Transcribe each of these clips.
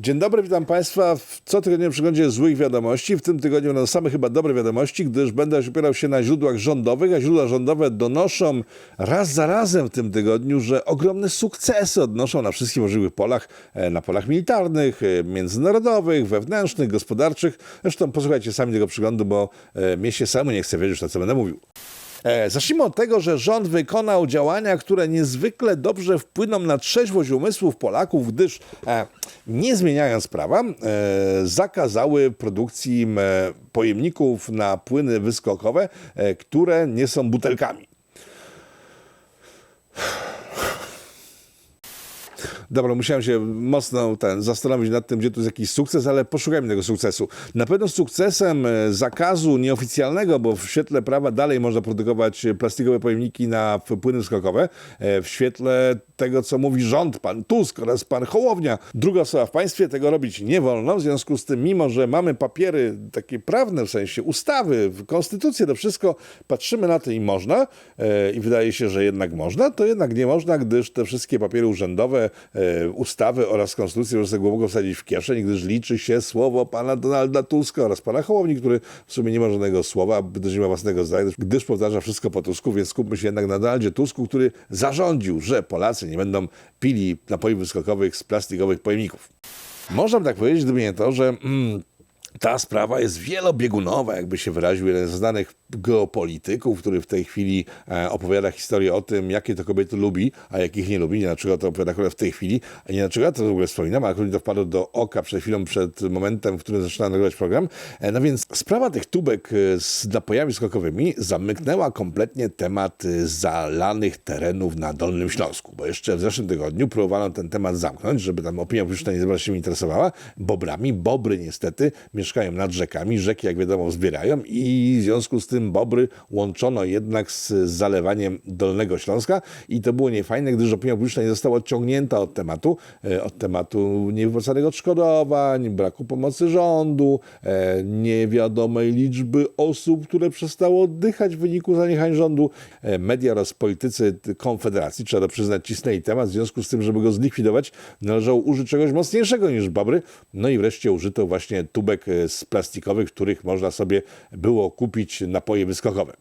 Dzień dobry, witam Państwa w cotygodniowym przeglądzie złych wiadomości. W tym tygodniu będą same chyba dobre wiadomości, gdyż będę opierał się na źródłach rządowych, a źródła rządowe donoszą raz za razem w tym tygodniu, że ogromne sukcesy odnoszą na wszystkich możliwych polach, e, na polach militarnych, e, międzynarodowych, wewnętrznych, gospodarczych. Zresztą posłuchajcie sami tego przeglądu, bo e, mnie się samemu nie chce wierzyć, na co będę mówił. E, Zacznijmy od tego, że rząd wykonał działania, które niezwykle dobrze wpłyną na trzeźwość umysłów Polaków, gdyż e, nie zmieniając prawa, e, zakazały produkcji pojemników na płyny wyskokowe, które nie są butelkami. Dobra, musiałem się mocno ten, zastanowić nad tym, gdzie tu jest jakiś sukces, ale poszukajmy tego sukcesu. Na pewno sukcesem e, zakazu nieoficjalnego, bo w świetle prawa dalej można produkować plastikowe pojemniki na płyny skokowe, e, w świetle tego, co mówi rząd, pan Tusk oraz pan Hołownia, druga osoba w państwie, tego robić nie wolno. W związku z tym, mimo że mamy papiery takie prawne, w sensie ustawy, konstytucję, to wszystko, patrzymy na to i można e, i wydaje się, że jednak można, to jednak nie można, gdyż te wszystkie papiery urzędowe, e, ustawy oraz konstytucję można sobie głęboko wsadzić w kieszeń, gdyż liczy się słowo pana Donalda Tuska oraz pana Hołowni, który w sumie nie ma żadnego słowa, gdyż nie ma własnego zdania, gdyż powtarza wszystko po Tusku, więc skupmy się jednak na Donaldzie Tusku, który zarządził, że Polacy nie będą pili napojów wyskokowych z plastikowych pojemników. Można by tak powiedzieć, gdyby nie to, że mm, ta sprawa jest wielobiegunowa, jakby się wyraził jeden z znanych geopolityków, który w tej chwili e, opowiada historię o tym, jakie to kobiety lubi, a jakich nie lubi. Nie dlaczego to opowiada akurat w tej chwili, a nie dlaczego ja to w ogóle wspominam, ale akurat to wpadło do oka przed chwilą, przed momentem, w którym zaczynałem nagrywać program. E, no więc sprawa tych tubek e, z napojami skokowymi zamknęła kompletnie temat zalanych terenów na Dolnym Śląsku, bo jeszcze w zeszłym tygodniu próbowano ten temat zamknąć, żeby tam opinia publiczna nie się interesowała bobrami. Bobry niestety mieszkają nad rzekami, rzeki jak wiadomo zbierają i w związku z tym bobry łączono jednak z zalewaniem Dolnego Śląska i to było niefajne, gdyż opinia publiczna nie została odciągnięta od tematu, e, od tematu niewypłacanych odszkodowań, braku pomocy rządu, e, niewiadomej liczby osób, które przestało oddychać w wyniku zaniechań rządu. E, Media oraz politycy Konfederacji, trzeba przyznać, cisnęli temat, w związku z tym, żeby go zlikwidować, należało użyć czegoś mocniejszego niż bobry. No i wreszcie użyto właśnie tubek z plastikowych, których można sobie było kupić napoje wyskokowe.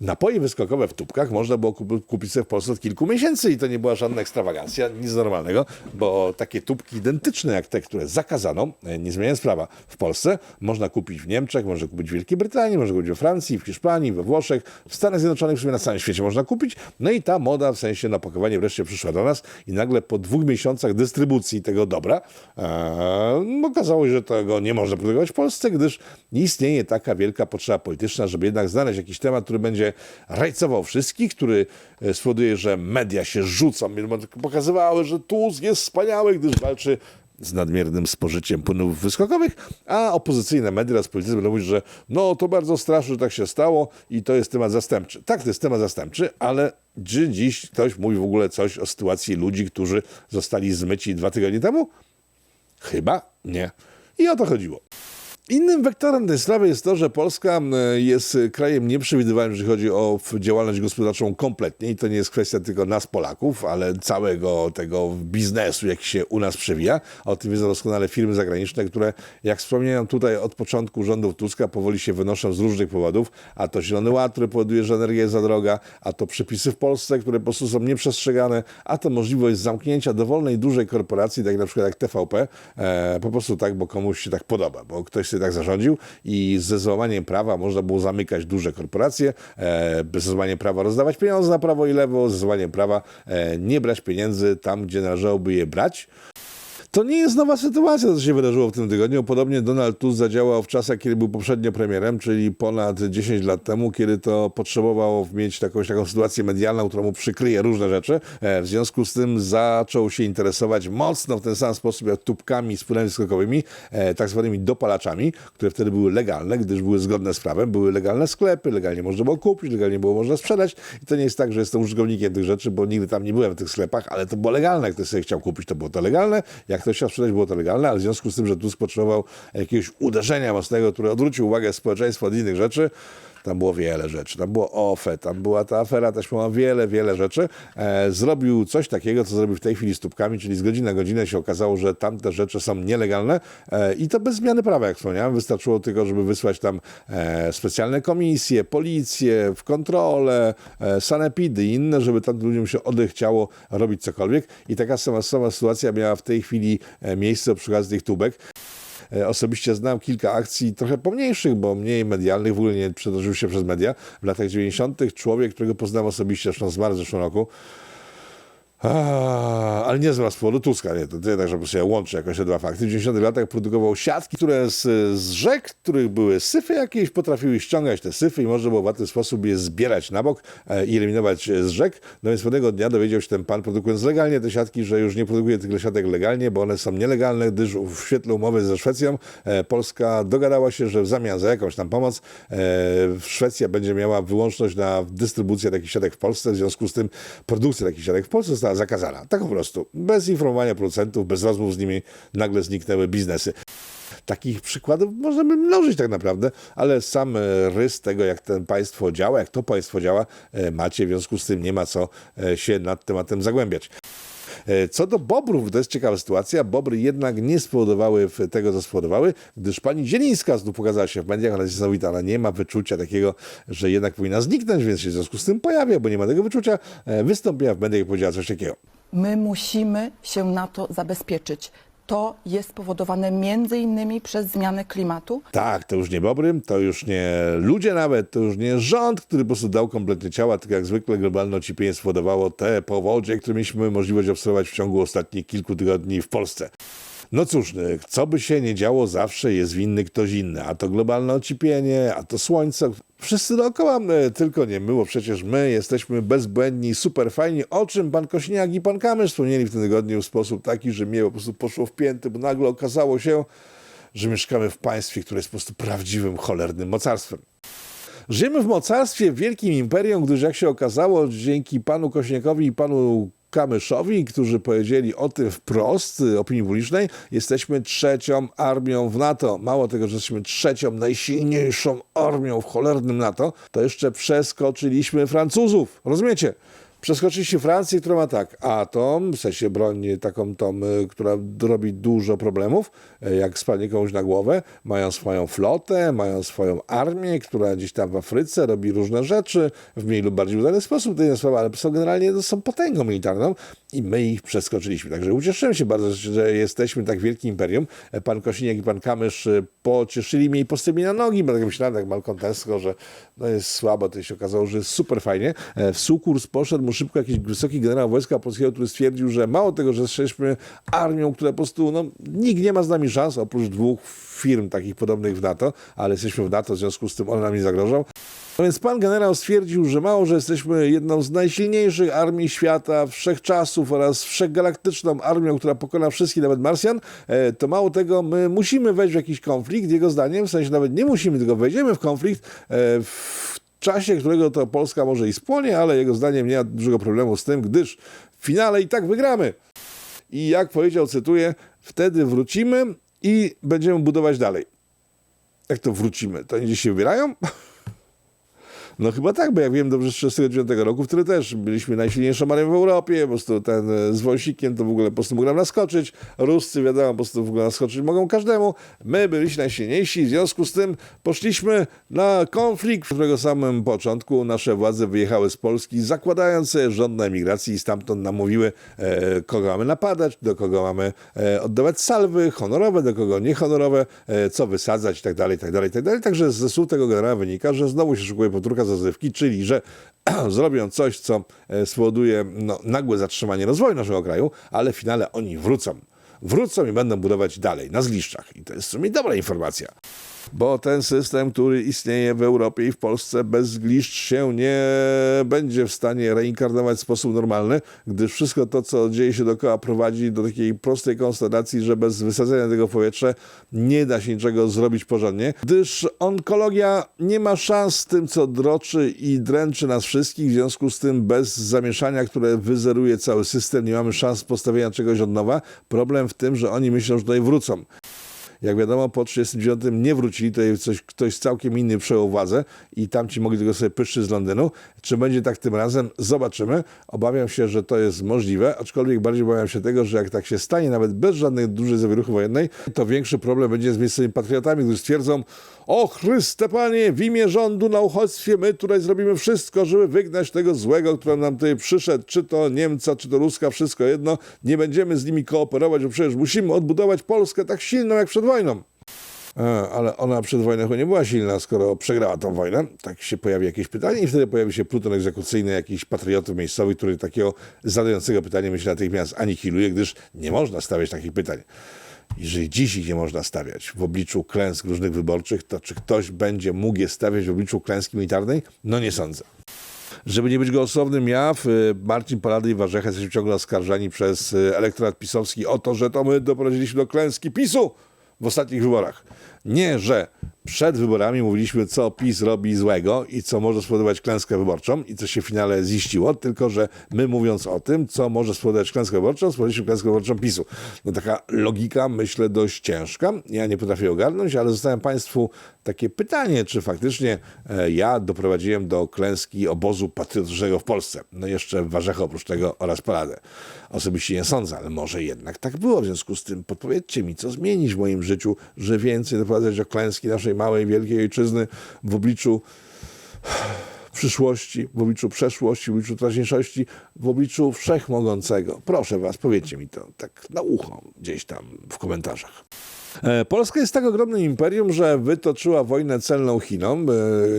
Napoje wyskokowe w tubkach można było kup- kupić sobie w Polsce od kilku miesięcy i to nie była żadna ekstrawagancja, nic normalnego, bo takie tubki identyczne jak te, które zakazano, e, nie zmieniając prawa, w Polsce można kupić w Niemczech, można kupić w Wielkiej Brytanii, można kupić we Francji, w Hiszpanii, we Włoszech, w Stanach Zjednoczonych, w sumie na całym świecie można kupić. No i ta moda, w sensie napakowanie wreszcie przyszła do nas i nagle po dwóch miesiącach dystrybucji tego dobra e, okazało się, że tego nie można produkować w Polsce, gdyż nie istnieje taka wielka potrzeba polityczna, żeby jednak znaleźć jakiś temat, który będzie rajcował wszystkich, który e, spowoduje, że media się rzucą, pokazywały, że Tusk jest wspaniały, gdyż walczy z nadmiernym spożyciem płynów wyskokowych, a opozycyjne media oraz politycy będą mówić, że no to bardzo straszne, że tak się stało i to jest temat zastępczy. Tak, to jest temat zastępczy, ale czy dziś ktoś mówi w ogóle coś o sytuacji ludzi, którzy zostali zmyci dwa tygodnie temu? Chyba nie. I o to chodziło. Innym wektorem tej sprawy jest to, że Polska jest krajem nieprzewidywalnym, jeżeli chodzi o działalność gospodarczą kompletnie. I to nie jest kwestia tylko nas Polaków, ale całego tego biznesu, jaki się u nas przewija. O tym wiedzą doskonale firmy zagraniczne, które, jak wspomniałem tutaj od początku rządów Tuska, powoli się wynoszą z różnych powodów, a to Zielony Ład, który powoduje, że energia jest za droga, a to przepisy w Polsce, które po prostu są nieprzestrzegane, a to możliwość zamknięcia dowolnej dużej korporacji, tak na przykład jak TVP, e, po prostu tak, bo komuś się tak podoba, bo ktoś sobie tak zarządził i ze złamaniem prawa można było zamykać duże korporacje, e, bez złamaniem prawa rozdawać pieniądze na prawo i lewo, ze złamaniem prawa e, nie brać pieniędzy tam, gdzie należałoby je brać. To nie jest nowa sytuacja, co się wydarzyło w tym tygodniu. Podobnie Donald Tusk zadziałał w czasach, kiedy był poprzednio premierem, czyli ponad 10 lat temu, kiedy to potrzebował mieć jakąś taką sytuację medialną, która mu przykryje różne rzeczy. E, W związku z tym zaczął się interesować mocno w ten sam sposób jak tubkami z płynami skokowymi, e, tak zwanymi dopalaczami, które wtedy były legalne, gdyż były zgodne z prawem, były legalne sklepy, legalnie można było kupić, legalnie było można sprzedać. I to nie jest tak, że jestem użytkownikiem tych rzeczy, bo nigdy tam nie byłem w tych sklepach, ale to było legalne. Jak ktoś sobie chciał kupić, to było to legalne. Jak ktoś chciał sprzedać, było to legalne, ale w związku z tym, że Tusk potrzebował jakiegoś uderzenia mocnego, które odwrócił uwagę społeczeństwa od innych rzeczy, tam było wiele rzeczy, tam było OFE, tam była ta afera taśmowa, wiele, wiele rzeczy. E, zrobił coś takiego, co zrobił w tej chwili z tubkami, czyli z godziny na godzinę się okazało, że tamte rzeczy są nielegalne e, i to bez zmiany prawa, jak wspomniałem. Wystarczyło tylko, żeby wysłać tam e, specjalne komisje, policję, w kontrolę, e, sanepidy i inne, żeby tam ludziom się odechciało robić cokolwiek. I taka sama, sama sytuacja miała w tej chwili e, miejsce przy okazji tych tubek. E, Osobiście znam kilka akcji trochę pomniejszych, bo mniej medialnych, w ogóle nie przedożył się przez media. W latach 90. człowiek, którego poznałem osobiście, zresztą zmarł w zeszłym roku, ale nie z powodu Tuska, nie, to tak, żeby się łączy jakoś te dwa fakty. W 90 latach produkował siatki, które z, z rzek, których były syfy jakieś, potrafiły ściągać te syfy i można było w łatwy sposób je zbierać na bok e, i eliminować z rzek. No więc pewnego dnia dowiedział się ten pan, produkując legalnie te siatki, że już nie produkuje tych siatek legalnie, bo one są nielegalne, gdyż w świetle umowy ze Szwecją e, Polska dogadała się, że w zamian za jakąś tam pomoc e, Szwecja będzie miała wyłączność na dystrybucję takich siatek w Polsce, w związku z tym produkcja takich siatek w Polsce została zakazana. Tak po prostu. Bez informowania producentów, bez rozmów z nimi nagle zniknęły biznesy. Takich przykładów można by mnożyć tak naprawdę, ale sam e, rys tego, jak ten państwo działa, jak to państwo działa, e, macie, w związku z tym nie ma co e, się nad tematem zagłębiać. E, Co do bobrów, to jest ciekawa sytuacja. Bobry jednak nie spowodowały tego, co spowodowały, gdyż pani Zielińska znów pokazała się w mediach, ale jest niesamowita, nie ma wyczucia takiego, że jednak powinna zniknąć, więc się w związku z tym pojawia, bo nie ma tego wyczucia. E, Wystąpiła w mediach i powiedziała coś takiego. My musimy się na to zabezpieczyć. To jest spowodowane między innymi przez zmianę klimatu. Tak, to już nie bobry, to już nie ludzie nawet, to już nie rząd, który po prostu dał kompletnie ciała, tylko jak zwykle globalne ocieplenie spowodowało te powodzie, które mieliśmy możliwość obserwować w ciągu ostatnich kilku tygodni w Polsce. No cóż, no, co by się nie działo, zawsze jest winny ktoś inny. A to globalne ocieplenie, a to słońce. Wszyscy dookoła, tylko nie my, bo przecież my jesteśmy bezbłędni, super fajni, o czym pan Kośniak i pan Kamysz wspomnieli w tym tygodniu w sposób taki, że mnie po prostu poszło w pięty, bo nagle okazało się, że mieszkamy w państwie, które jest po prostu prawdziwym, cholernym mocarstwem. Żyjemy w mocarstwie, w wielkim imperium, gdyż jak się okazało, dzięki panu Kośniakowi i panu Kamyszowi, którzy powiedzieli o tym wprost y, opinii publicznej, jesteśmy trzecią armią w NATO. Mało tego, że jesteśmy trzecią, najsilniejszą armią w cholernym NATO, to jeszcze przeskoczyliśmy Francuzów. Rozumiecie? Przeskoczyliście Francję, która ma tak, atom, w sensie broń taką tą, y, która robi dużo problemów, y, jak spadnie komuś na głowę, mają swoją flotę, mają swoją armię, która gdzieś tam w Afryce robi różne rzeczy w mniej lub bardziej udany sposób, to inna sprawa, ale są generalnie to są potęgą militarną i my ich przeskoczyliśmy. Także ucieszyłem się bardzo, że jesteśmy tak wielkim imperium. E, Pan Kosiniak i pan Kamysz y, pocieszyli mnie i postawili na nogi, bo tak myślałem, jak Malkontesko, że no jest słabo, to się okazało, że jest super fajnie. E, W sukurs poszedł szybko jakiś wysoki generał wojska polskiego, który stwierdził, że mało tego, że jesteśmy armią, która po prostu, no nikt nie ma z nami szans, oprócz dwóch firm takich podobnych w NATO, ale jesteśmy w NATO, w związku z tym one nam nie zagrożą. No więc pan generał stwierdził, że mało, że jesteśmy jedną z najsilniejszych armii świata wszechczasów oraz wszechgalaktyczną armią, która pokona wszystkich, nawet Marsjan, e, to mało tego, my musimy wejść w jakiś konflikt, jego zdaniem, w sensie nawet nie musimy, tylko wejdziemy w konflikt e, w czasie, którego to Polska może i spłonie, ale jego zdaniem nie ma dużego problemu z tym, gdyż w finale i tak wygramy. I jak powiedział, cytuję, wtedy wrócimy i będziemy budować dalej. Jak to wrócimy? To oni się wybierają? No chyba tak, bo jak wiem dobrze z 1939 roku, wtedy też byliśmy najsilniejszą armią w Europie, po prostu ten e, z wąsikiem to w ogóle po prostu mógł nam naskoczyć, Ruscy wiadomo, po prostu w ogóle naskoczyć mogą każdemu, my byliśmy najsilniejsi, w związku z tym poszliśmy na konflikt, w którego samym początku nasze władze wyjechały z Polski, zakładając rząd na emigracji i stamtąd nam mówiły, e, kogo mamy napadać, do kogo mamy e, oddawać salwy honorowe, do kogo niehonorowe, e, co wysadzać i tak dalej, i tak dalej, i tak dalej. Także ze słów tego generała wynika, że znowu się szykuje powtórka z rozrywki, czyli że zrobią coś, co e, spowoduje no, nagłe zatrzymanie rozwoju naszego kraju, ale w finale oni wrócą. Wrócą i będą budować dalej, na zgliszczach. I to jest w sumie dobra informacja. Bo ten system, który istnieje w Europie i w Polsce bez zgliszcz się nie będzie w stanie reinkarnować w sposób normalny, gdyż wszystko to, co dzieje się dookoła, prowadzi do takiej prostej konstatacji, że bez wysadzenia tego w powietrze nie da się niczego zrobić porządnie, gdyż onkologia nie ma szans z tym, co droczy i dręczy nas wszystkich, w związku z tym bez zamieszania, które wyzeruje cały system, nie mamy szans postawienia czegoś od nowa. Problem w tym, że oni myślą, że tutaj wrócą. Jak wiadomo, po 1939 nie wrócili, tutaj coś, ktoś całkiem inny przejął władzę i tamci mogli tylko sobie pyszczyć z Londynu. Czy będzie tak tym razem? Zobaczymy. Obawiam się, że to jest możliwe, aczkolwiek bardziej obawiam się tego, że jak tak się stanie, nawet bez żadnej dużej zawieruchy wojennej, to większy problem będzie z miejscowymi patriotami, którzy stwierdzą, o Chryste Panie, w imię rządu na uchodźstwie my tutaj zrobimy wszystko, żeby wygnać tego złego, który nam tutaj przyszedł, czy to Niemca, czy to Ruska, wszystko jedno. Nie będziemy z nimi kooperować, bo przecież musimy odbudować Polskę tak silną jak przed wojną. E, ale ona przed wojną nie była silna, skoro przegrała tą wojnę. Tak się pojawi jakieś pytanie i wtedy pojawi się pluton egzekucyjny, jakiś patriotów miejscowy, który takiego zadającego pytanie myślę natychmiast anihiluje, gdyż nie można stawiać takich pytań. Jeżeli dziś ich nie można stawiać w obliczu klęsk różnych wyborczych, to czy ktoś będzie mógł je stawiać w obliczu klęski militarnej? No nie sądzę. Żeby nie być gołosłownym jaw, y, Marcin Palady i Warzecha jesteśmy ciągle oskarżani przez y, elektorat pisowski o to, że to my doprowadziliśmy do klęski PiSu w ostatnich wyborach. Nie, że przed wyborami mówiliśmy, co PiS robi złego i co może spowodować klęskę wyborczą i co się w finale ziściło, tylko że my mówiąc o tym, co może spowodować klęskę wyborczą, spowodowaliśmy klęskę wyborczą PiSu. No taka logika, myślę, dość ciężka. Ja nie potrafię ogarnąć, ale zostawiam Państwu takie pytanie, czy faktycznie e, ja doprowadziłem do klęski obozu patriotycznego w Polsce. No jeszcze Warzecha oprócz tego oraz Paladę. Osobiście nie sądzę, ale może jednak tak było. W związku z tym podpowiedzcie mi, co zmienić w moim życiu, że więcej doprowadzać do klęski naszej małej, wielkiej ojczyzny w obliczu przyszłości, w obliczu przeszłości, w obliczu teraźniejszości, w obliczu wszechmogącego. Proszę was, powiedzcie mi to tak na ucho gdzieś tam w komentarzach. E, Polska jest tak ogromnym imperium, że wytoczyła wojnę celną Chinom. E,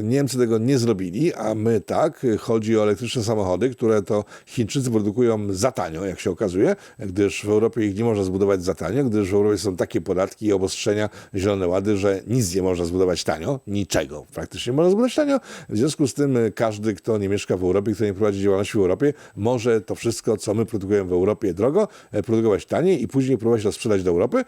Niemcy tego nie zrobili, a my tak. Chodzi o elektryczne samochody, które to Chińczycy produkują za tanio, jak się okazuje, gdyż w Europie ich nie można zbudować za tanio, gdyż w Europie są takie podatki i obostrzenia, zielone łady, że nic nie można zbudować tanio, niczego praktycznie nie można zbudować tanio. W związku z tym e, każdy, kto nie mieszka w Europie, kto nie prowadzi działalności w Europie, może to wszystko, co my produkujemy w Europie drogo, produkować taniej i później próbować to sprzedać do Europy.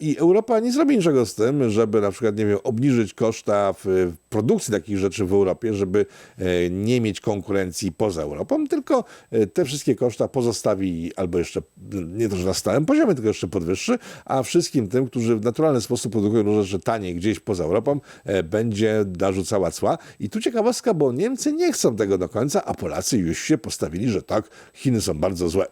I Europa nie zrobi niczego z tym, żeby na przykład, nie wiem, obniżyć koszta w w produkcji takich rzeczy w Europie, żeby e, nie mieć konkurencji poza Europą, tylko e, te wszystkie koszta pozostawi albo jeszcze nie to, że na stałym poziomie, tylko jeszcze podwyższy, a wszystkim tym, którzy w naturalny sposób produkują rzeczy taniej gdzieś poza Europą, e, będzie narzucała cła. I tu ciekawostka, bo Niemcy nie chcą tego do końca, a Polacy już się postawili, że tak, Chiny są bardzo złe.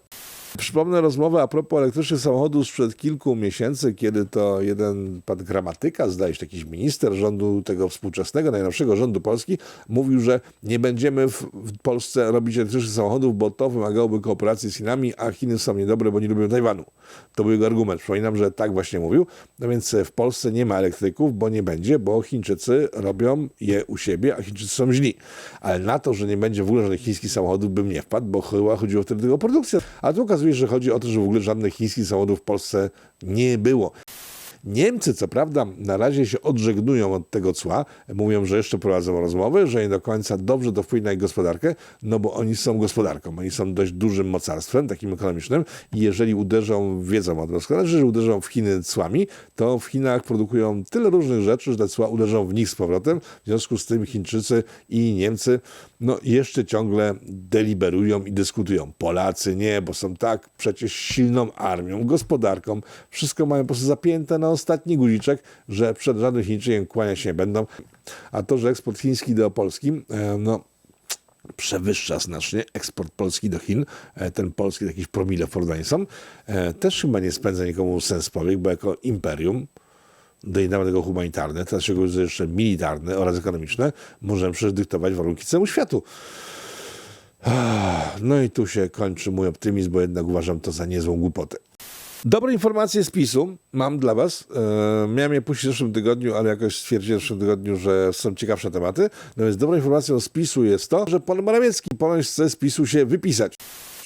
Przypomnę rozmowę a propos elektrycznych samochodów sprzed kilku miesięcy, kiedy to jeden pan gramatyka, zdaje się jakiś minister rządu tego współczesnego, najnowszego rządu Polski, mówił, że nie będziemy w, w Polsce robić elektrycznych samochodów, bo to wymagałoby kooperacji z Chinami, a Chiny są niedobre, bo nie lubią Tajwanu. To był jego argument. Przypominam, że tak właśnie mówił. No więc w Polsce nie ma elektryków, bo nie będzie, bo Chińczycy robią je u siebie, a Chińczycy są źli. Ale na to, że nie będzie w ogóle żadnych chińskich samochodów, bym nie wpadł, bo chyba chodziło wtedy tylko o produkcję. A tu okazuje się, że chodzi o to, że w ogóle żadnych chińskich samochodów w Polsce nie było. Niemcy, co prawda, na razie się odżegnują od tego cła. Mówią, że jeszcze prowadzą rozmowy, że nie do końca dobrze to wpłynie na ich gospodarkę, no bo oni są gospodarką. Oni są dość dużym mocarstwem, takim ekonomicznym i jeżeli uderzą, wiedzą o tym doskonale, że uderzą w Chiny cłami, to w Chinach produkują tyle różnych rzeczy, że te cła uderzą w nich z powrotem. W związku z tym Chińczycy i Niemcy no, jeszcze ciągle deliberują i dyskutują. Polacy nie, bo są tak przecież silną armią, gospodarką. Wszystko mają po prostu zapięte na ostatni guziczek, że przed żadnym Chińczykiem kłaniać się nie będą. A to, że eksport chiński do Polski, e, no przewyższa znacznie eksport polski do Chin, e, ten polski jakieś promile w są, e, też chyba nie spędza nikomu sens powiek, bo jako imperium, dojednamy tego humanitarne, się mówi, że jeszcze militarne oraz ekonomiczne, możemy przecież dyktować warunki całemu światu. No i tu się kończy mój optymizm, bo jednak uważam to za niezłą głupotę. Dobre informacje z PiSu mam dla Was. E, miałem je puścić w zeszłym tygodniu, ale jakoś stwierdziłem w zeszłym tygodniu, że są ciekawsze tematy. No więc dobrą informacją z PiSu jest to, że pan Morawiecki ponoć chce z PiSu się wypisać.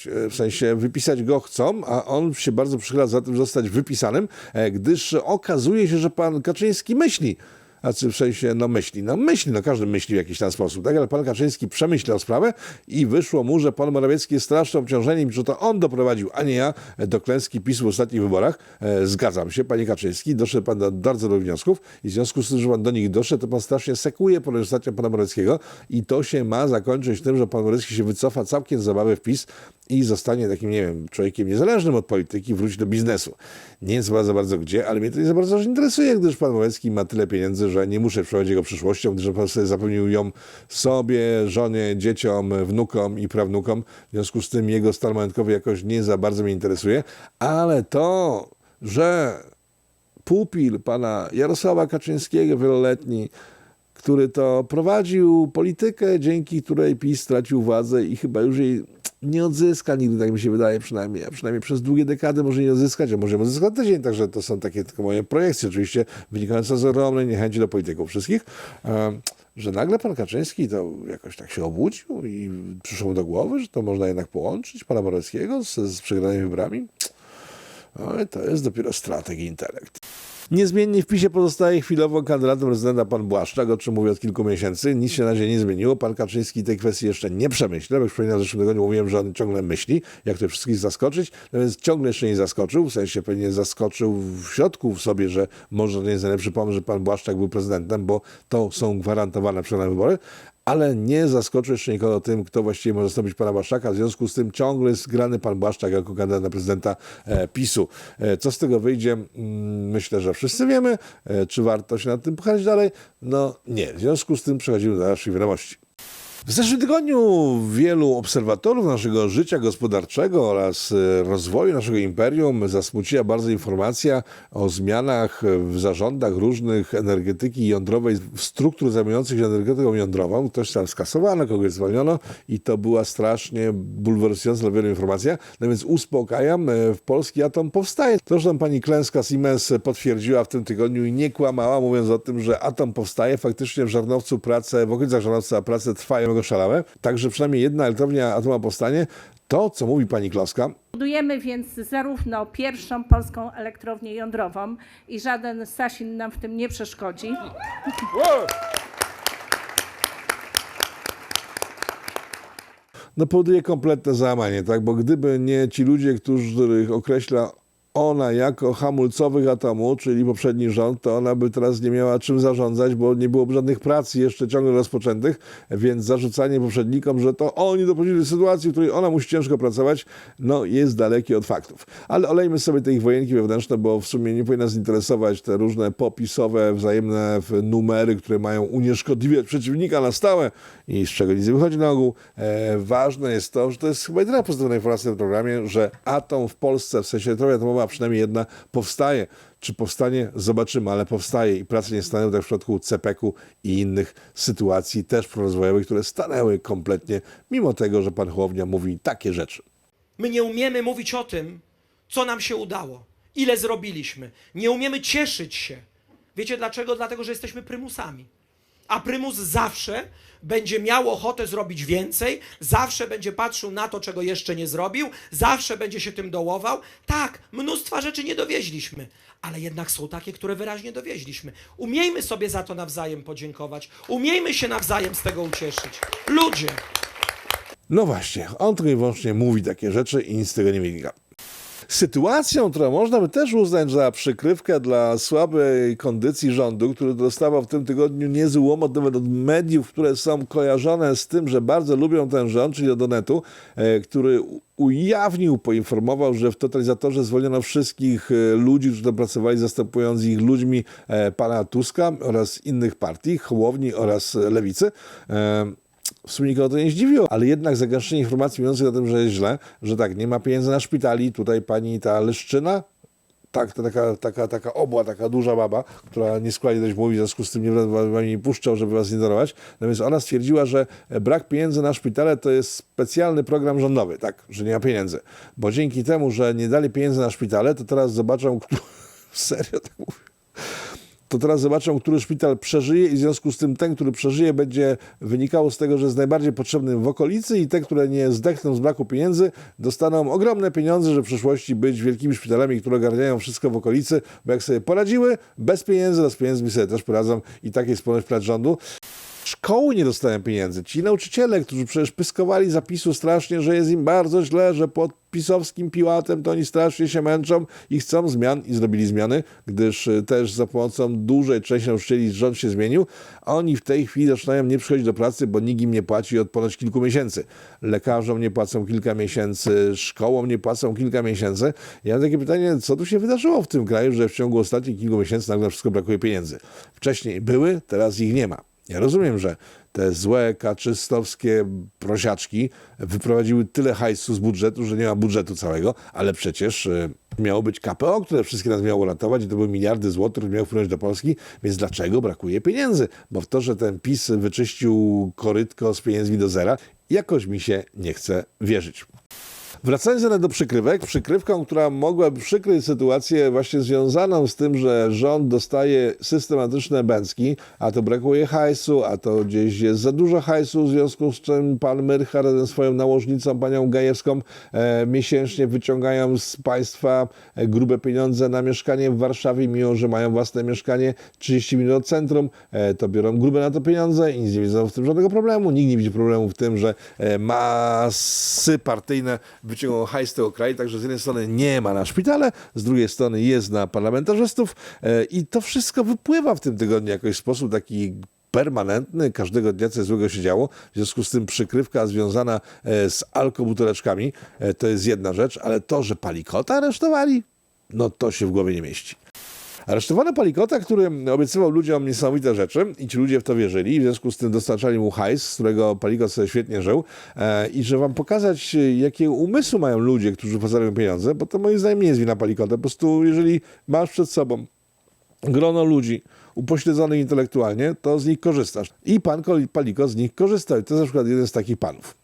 E, W sensie wypisać go chcą, a on się bardzo przychyla za tym, zostać wypisanym, e, gdyż okazuje się, że pan Kaczyński myśli, A czy w sensie, no myśli, no myśli, no każdy myśli w jakiś tam sposób, tak? Ale pan Kaczyński przemyślał sprawę i wyszło mu, że pan Morawiecki jest strasznym obciążeniem, że to on doprowadził, a nie ja, do klęski PiSu w ostatnich wyborach. E, zgadzam się, panie Kaczyński, doszedł pan do bardzo dobrych wniosków i w związku z tym, że pan do nich doszedł, to pan strasznie sekuje po ostatnio pana Morawieckiego i to się ma zakończyć tym, że pan Morawiecki się wycofa całkiem z zabawy w PiS i zostanie takim, nie wiem, człowiekiem niezależnym od polityki, wróci do biznesu. Nie wiem za bardzo gdzie, ale mnie to nie za bardzo interesuje, gdyż pan Morawiecki ma tyle pieniędzy, że nie muszę przechodzić jego przyszłością, gdyż pan sobie zapewnił ją sobie, żonie, dzieciom, wnukom i prawnukom. W związku z tym jego stan majątkowy jakoś nie za bardzo mnie interesuje, ale to, że pupil pana Jarosława Kaczyńskiego wieloletni, który to prowadził politykę, dzięki której PiS stracił władzę i chyba już jej nie odzyska nigdy, tak mi się wydaje przynajmniej, a przynajmniej przez długie dekady może nie odzyskać, a może odzyskać tydzień, także to są takie tylko moje projekcje, oczywiście wynikające z ogromnej niechęci do polityków wszystkich, że nagle pan Kaczyński to jakoś tak się obudził i przyszło mu do głowy, że to można jednak połączyć pana Morawieckiego z, z przegranymi wybrami. Oj, to jest dopiero strategii intelekt. Niezmiennie w PiSie pozostaje chwilowo kandydatem prezydenta pan Błaszczak, o czym mówię od kilku miesięcy. Nic się na razie nie zmieniło. Pan Kaczyński tej kwestii jeszcze nie przemyślał. Jak przypominam, w zeszłym tygodniu mówiłem, że on ciągle myśli, jak to wszystkich zaskoczyć. No więc ciągle jeszcze nie zaskoczył. W sensie pewnie zaskoczył w środku w sobie, że może to nie jest najlepszy pomysł, że pan Błaszczak był prezydentem, bo to są gwarantowane przegrane wybory ale nie zaskoczył jeszcze nikogo tym, kto właściwie może zastąpić pana Błaszczaka. W związku z tym ciągle jest grany pan Błaszczak jako kandydat na prezydenta e, PiSu. E, co z tego wyjdzie? Mm, Myślę, że wszyscy wiemy. E, Czy warto się nad tym pochylić dalej? No nie. W związku z tym przechodzimy do dalszych wiadomości. W zeszłym tygodniu wielu obserwatorów naszego życia gospodarczego oraz e, rozwoju naszego imperium zasmuciła bardzo informacja o zmianach w zarządach różnych energetyki jądrowej, struktur zajmujących się energetyką jądrową. Ktoś tam skasowano, kogoś zwolniono i to była strasznie bulwersująca dla wielu informacja. No więc uspokajam, e, w polski atom powstaje. Zresztą pani Klęska Siemens potwierdziła w tym tygodniu i nie kłamała, mówiąc o tym, że atom powstaje. Faktycznie w Żarnowcu prace, w okolicach Żarnowca prace trwają szalałe. Także przynajmniej jedna elektrownia atomowa powstanie. To, co mówi pani Kloska, Budujemy więc zarówno pierwszą polską elektrownię jądrową i żaden Sasin nam w tym nie przeszkodzi. no powoduje kompletne załamanie, tak? Bo gdyby nie ci ludzie, których określa ona jako hamulcowych atomu, czyli poprzedni rząd, to ona by teraz nie miała czym zarządzać, bo nie byłoby żadnych prac jeszcze ciągle rozpoczętych, więc zarzucanie poprzednikom, że to oni doprowadzili do sytuacji, w której ona musi ciężko pracować, no jest dalekie od faktów. Ale olejmy sobie te ich wojenki wewnętrzne, bo w sumie nie powinna nas interesować te różne popisowe, wzajemne numery, które mają unieszkodliwiać przeciwnika na stałe i z czego nic nie wychodzi na ogół. E, ważne jest to, że to jest chyba jedyna pozytywna informacja w programie, że atom w Polsce, w sensie elektrownia atomowa, przynajmniej jedna, powstaje. Czy powstanie? Zobaczymy, ale powstaje i prace nie stanęły tak w przypadku CPK-u i innych sytuacji też prorozwojowych, które stanęły kompletnie, mimo tego, że pan Hołownia mówi takie rzeczy. My nie umiemy mówić o tym, co nam się udało, ile zrobiliśmy. Nie umiemy cieszyć się. Wiecie dlaczego? Dlatego, że jesteśmy prymusami. A prymus zawsze będzie miał ochotę zrobić więcej, zawsze będzie patrzył na to, czego jeszcze nie zrobił, zawsze będzie się tym dołował. Tak, mnóstwa rzeczy nie dowieźliśmy, ale jednak są takie, które wyraźnie dowieźliśmy. Umiejmy sobie za to nawzajem podziękować, umiejmy się nawzajem z tego ucieszyć. Ludzie. No właśnie, on tylko i wyłącznie mówi takie rzeczy i nic z tego nie wynika. Sytuacją, którą można by też uznać za przykrywkę dla słabej kondycji rządu, który dostawał w tym tygodniu niezły łomot nawet od mediów, które są kojarzone z tym, że bardzo lubią ten rząd, czyli od Onetu, e, który ujawnił, poinformował, że w totalizatorze zwolniono wszystkich e, ludzi, którzy tam pracowali, zastępując ich ludźmi e, pana Tuska oraz innych partii, Hołowni oraz Lewicy. E, w sumie nikogo to nie zdziwiło, ale jednak zagęszczenie informacji mówiących o tym, że jest źle, że tak, nie ma pieniędzy na szpitali, tutaj pani ta Leszczyna, tak, to taka, taka, taka obła, taka duża baba, która nie skłali dość mówi, w związku z tym nie wam nie puszczał, żeby was nie darować. No więc ona stwierdziła, że brak pieniędzy na szpitale to jest specjalny program rządowy, tak, że nie ma pieniędzy. Bo dzięki temu, że nie dali pieniędzy na szpitale, to teraz zobaczą, serio tak mówię, to teraz zobaczą, który szpital przeżyje i w związku z tym ten, który przeżyje, będzie wynikało z tego, że jest najbardziej potrzebny w okolicy i te, które nie zdechną z braku pieniędzy, dostaną ogromne pieniądze, żeby w przyszłości być wielkimi szpitalami, które ogarniają wszystko w okolicy, bo jak sobie poradziły, bez pieniędzy, to z pieniędzmi sobie też poradzą i tak jest ponoć rządu. Szkoły nie dostają pieniędzy. Ci nauczyciele, którzy przecież pyskowali zapisu strasznie, że jest im bardzo źle, że pod pisowskim piłatem to oni strasznie się męczą i chcą zmian i zrobili zmiany, gdyż y, też za pomocą dużej części nauczycieli rząd się zmienił, a oni w tej chwili zaczynają nie przychodzić do pracy, bo nikt im nie płaci od ponoć kilku miesięcy. Lekarzom nie płacą kilka miesięcy, szkołom nie płacą kilka miesięcy. Ja mam takie pytanie, co tu się wydarzyło w tym kraju, że w ciągu ostatnich kilku miesięcy nagle wszystko brakuje pieniędzy. Wcześniej były, teraz ich nie ma. Ja rozumiem, że te złe, kaczystowskie prosiaczki wyprowadziły tyle hajsu z budżetu, że nie ma budżetu całego, ale przecież y, miało być KPO, które wszystkie nas miało ratować i to były miliardy złotych, które miały wpłynąć do Polski, więc dlaczego brakuje pieniędzy? Bo w to, że ten PiS wyczyścił korytko z pieniędzmi do zera, jakoś mi się nie chce wierzyć. Wracając jednak do przykrywek, przykrywką, która mogłaby przykryć sytuację właśnie związaną z tym, że rząd dostaje systematyczne bęcki, a to brakuje hajsu, a to gdzieś jest za dużo hajsu, w związku z czym pan Myrcha razem ze swoją nałożnicą, panią Gajewską, e, miesięcznie wyciągają z państwa e, grube pieniądze na mieszkanie w Warszawie, mimo że mają własne mieszkanie 30 minut od centrum, e, to biorą grube na to pieniądze i nic nie widzą w tym żadnego problemu. Nikt nie widzi problemu w tym, że e, masy partyjne wyciągną hajs tego kraju, także z jednej strony nie ma na szpitale, z drugiej strony jest na parlamentarzystów e, i to wszystko wypływa w tym tygodniu jakoś w sposób taki permanentny, każdego dnia coś złego się działo. W związku z tym przykrywka związana e, z alkobuteleczkami e, to jest jedna rzecz, ale to, że palikota aresztowali, no to się w głowie nie mieści. Aresztowano Palikota, który obiecywał ludziom niesamowite rzeczy i ci ludzie w to wierzyli. W związku z tym dostarczali mu hajs, z którego Palikot sobie świetnie żył. E, I że wam pokazać, jakie umysły mają ludzie, którzy pozarabiają pieniądze, bo to moim zdaniem nie jest wina Palikota. Po prostu jeżeli masz przed sobą grono ludzi upośledzonych intelektualnie, to z nich korzystasz. I pan Palikot z nich korzysta. I to jest na przykład jeden z takich panów.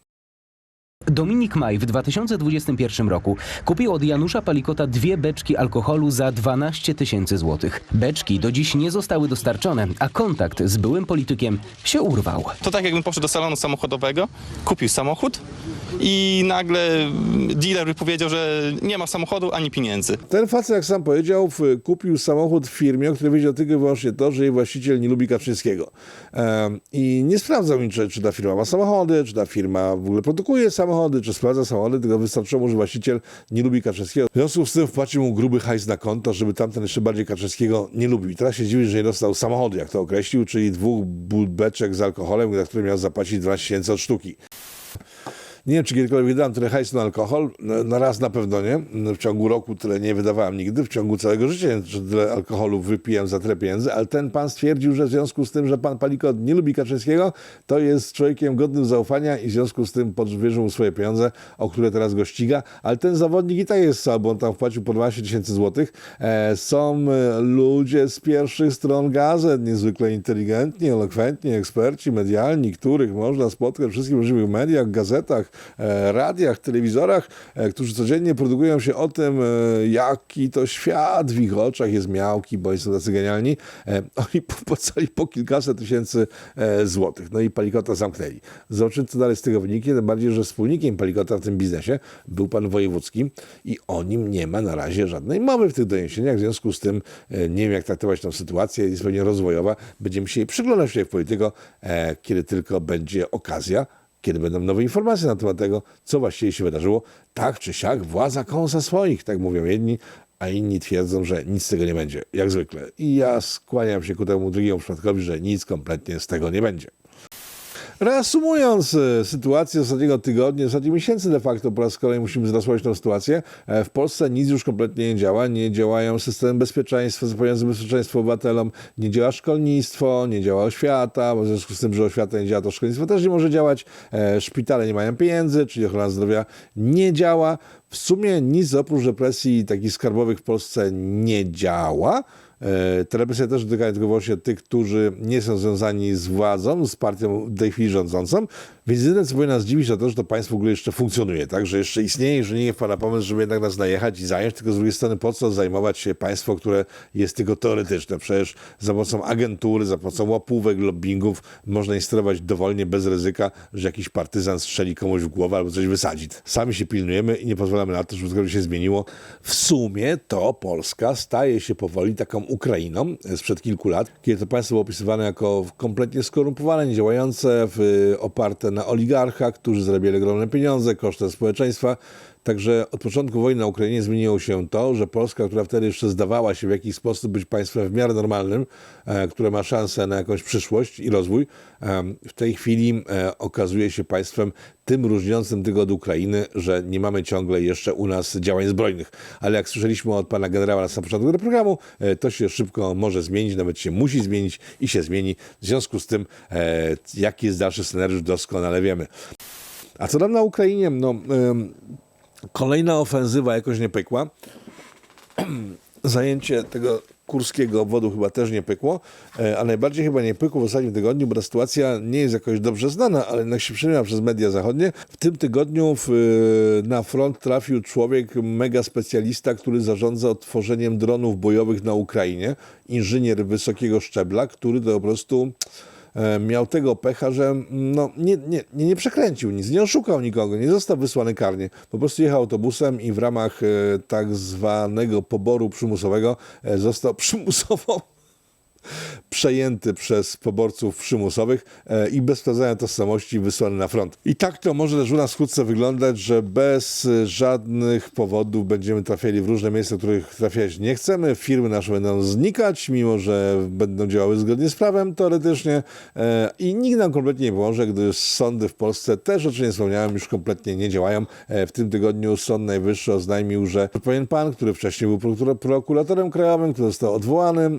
Dominik Maj w 2021 roku kupił od Janusza Palikota dwie beczki alkoholu za 12 tysięcy złotych. Beczki do dziś nie zostały dostarczone, a kontakt z byłym politykiem się urwał. To tak jakbym poszedł do salonu samochodowego, kupił samochód i nagle dealer powiedział, że nie ma samochodu ani pieniędzy. Ten facet, jak sam powiedział, kupił samochód w firmie, o której wiedział tylko i wyłącznie to, że jej właściciel nie lubi Kaczyńskiego. I nie sprawdzał mi, czy, czy ta firma ma samochody, czy ta firma w ogóle produkuje samochody, czy sprawdza samochody, tylko wystarczyło mu, że właściciel nie lubi Kaczyńskiego. W związku z tym wpłacił mu gruby hajs na konto, żeby tamten jeszcze bardziej Kaczyńskiego nie lubił. I teraz się dziwi, że nie dostał samochodu, jak to określił, czyli dwóch bu- beczek z alkoholem, za które miał zapłacić 12 tysięcy od sztuki. Nie wiem, czy kiedykolwiek wydałem tyle hajsu na alkohol. Na raz na pewno nie. W ciągu roku tyle nie wydawałem nigdy. W ciągu całego życia, tyle alkoholu wypiłem za tyle pieniędzy. Ale ten pan stwierdził, że w związku z tym, że pan Palikot nie lubi Kaczyńskiego, to jest człowiekiem godnym zaufania i w związku z tym podwierzył mu swoje pieniądze, o które teraz go ściga. Ale ten zawodnik i tak jest słabo, bo on tam wpłacił po 12 tysięcy złotych. E, są e, ludzie z pierwszych stron gazet, niezwykle inteligentni, elokwentni, eksperci medialni, których można spotkać w wszystkich możliwych mediach, gazetach, radiach, telewizorach, e, którzy codziennie produkują się o tym, e, jaki to świat w ich oczach jest miałki, bo są tacy genialni. E, oni popłacali po kilkaset tysięcy e, złotych. No i Palikota zamknęli. Zobaczymy, co dalej z tego wyniknie, tym bardziej, że wspólnikiem Palikota w tym biznesie był pan Wojewódzki i o nim nie ma na razie żadnej mowy w tych doniesieniach. W związku z tym e, nie wiem, jak traktować tę sytuację, jest pewnie rozwojowa. Będziemy się jej przyglądać w Polityko, e, kiedy tylko będzie okazja, kiedy będą nowe informacje na temat tego, co właściwie się wydarzyło. Tak czy siak, władza kąsa swoich, tak mówią jedni, a inni twierdzą, że nic z tego nie będzie, jak zwykle. I ja skłaniam się ku temu drugiemu przypadkowi, że nic kompletnie z tego nie będzie. Reasumując e, sytuację z ostatniego tygodnia, ostatnich miesięcy de facto, po raz kolejny musimy zrasłować tę sytuację. E, W Polsce nic już kompletnie nie działa. Nie działają systemy bezpieczeństwa, zapewniające bezpieczeństwo obywatelom, nie działa szkolnictwo, nie działa oświata, bo w związku z tym, że oświata nie działa, to szkolnictwo też nie może działać. E, Szpitale nie mają pieniędzy, czyli ochrona zdrowia nie działa. W sumie nic oprócz represji takich skarbowych w Polsce nie działa. E, Te represje też dotykają tylko właśnie tych, którzy nie są związani z władzą, z partią w tej chwili rządzącą. Więc jedyne, co powinno nas dziwić, to to, że to państwo w ogóle jeszcze funkcjonuje, tak? Że jeszcze istnieje, że nie wpada pomysł, żeby jednak nas najechać i zająć, tylko z drugiej strony po co zajmować się państwo, które jest tylko teoretyczne. Przecież za pomocą agentury, za pomocą łapówek, lobbingów można instalować dowolnie, bez ryzyka, że jakiś partyzan strzeli komuś w głowę albo coś wysadzi. Sami się pilnujemy i nie pozwalamy na to, żeby to się zmieniło. W sumie to Polska staje się powoli taką Ukrainą sprzed kilku lat, kiedy to państwo było opisywane jako kompletnie skorumpowane, niedziałające, oparte na oligarchach, którzy zarabiali ogromne pieniądze kosztem społeczeństwa. Także od początku wojny na Ukrainie zmieniło się to, że Polska, która wtedy jeszcze zdawała się w jakiś sposób być państwem w miarę normalnym, e, które ma szansę na jakąś przyszłość i rozwój, w tej chwili e, okazuje się państwem tym różniącym tego od Ukrainy, że nie mamy ciągle jeszcze u nas działań zbrojnych. Ale jak słyszeliśmy od pana generała na samym początku tego programu, e, to się szybko może zmienić, nawet się musi zmienić i się zmieni. W związku z tym, jaki jest dalszy scenariusz, doskonale wiemy. A co tam na Ukrainie? No, kolejna ofensywa jakoś nie pykła. Zajęcie tego kurskiego obwodu chyba też nie pykło, e, a najbardziej chyba nie pykło w ostatnim tygodniu, bo ta sytuacja nie jest jakoś dobrze znana, ale jednak się przyjęła przez media zachodnie. W tym tygodniu w, e, na front trafił człowiek, mega specjalista, który zarządza tworzeniem dronów bojowych na Ukrainie. Inżynier wysokiego szczebla, który to po prostu miał tego pecha, że no, nie, nie, nie, nie przekręcił nic, nie oszukał nikogo, nie został wysłany karnie. Po prostu jechał autobusem i w ramach e, tak zwanego poboru przymusowego e, został przymusowo przejęty przez poborców przymusowych e, i bez sprawdzania tożsamości wysłany na front. I tak to może też u nas wkrótce wyglądać, że bez e, żadnych powodów będziemy trafiali w różne miejsca, w których trafiać nie chcemy. Firmy nasze będą znikać, mimo że będą działały zgodnie z prawem teoretycznie e, i nikt nam kompletnie nie pomoże, gdyż sądy w Polsce też, o czym nie wspomniałem, już kompletnie nie działają. W tym tygodniu Sąd Najwyższy oznajmił, że pewien pan, który wcześniej był prokura- prokuratorem krajowym, który został odwołany,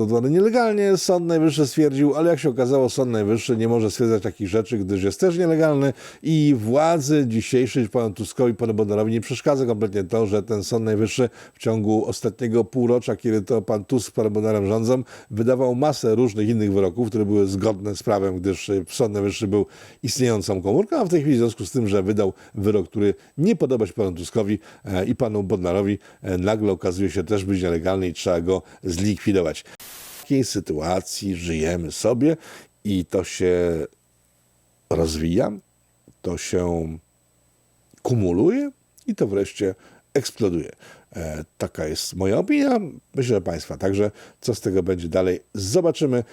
odwołany nielegalnie, Sąd Najwyższy stwierdził, ale jak się okazało, Sąd Najwyższy nie może stwierdzać takich rzeczy, gdyż jest też nielegalny i władzy dzisiejszej, panu Tuskowi, panu Bodnarowi nie przeszkadza kompletnie to, że ten Sąd Najwyższy w ciągu ostatniego półrocza, kiedy to pan Tusk z panem Bodnarem rządzą, wydawał masę różnych innych wyroków, które były zgodne z prawem, gdyż Sąd Najwyższy był istniejącą komórką, a w tej chwili w związku z tym, że wydał wyrok, który nie podoba się panu Tuskowi e, i panu Bodnarowi, e, nagle okazuje się też być nielegalny i trzeba go zlikwidować. Takiej sytuacji żyjemy sobie i to się rozwija, to się kumuluje i to wreszcie eksploduje. E, taka jest moja opinia. Myślę, że Państwa także. Co z tego będzie dalej, zobaczymy.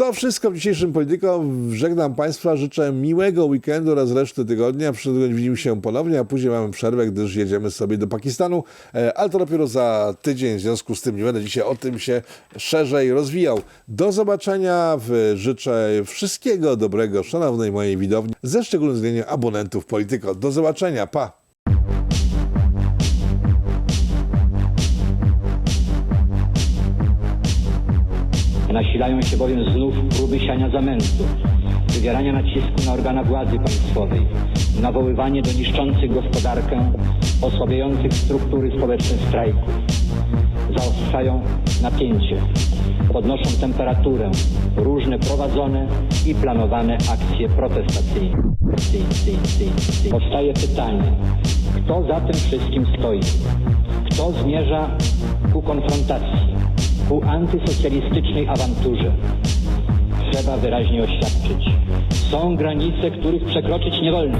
To wszystko w dzisiejszym Polityko. Żegnam Państwa, życzę miłego weekendu oraz reszty tygodnia. Tygodniu widzimy się ponownie, a później mamy przerwę, gdyż jedziemy sobie do Pakistanu, E, ale to dopiero za tydzień, w związku z tym nie będę dzisiaj o tym się szerzej rozwijał. Do zobaczenia, życzę wszystkiego dobrego szanownej mojej widowni, ze szczególnym względem abonentów Polityko. Do zobaczenia, pa! Nasilają się bowiem znów próby siania zamętu, wywierania nacisku na organa władzy państwowej, nawoływanie do niszczących gospodarkę, osłabiających struktury społeczne strajków. Zaostrzają napięcie, podnoszą temperaturę różne prowadzone i planowane akcje protestacyjne. Powstaje pytanie, kto za tym wszystkim stoi? Kto zmierza ku konfrontacji, ku antysocjalistycznej awanturze? Trzeba wyraźnie oświadczyć. Są granice, których przekroczyć nie wolno.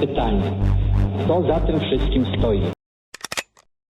Pytanie, kto za tym wszystkim stoi?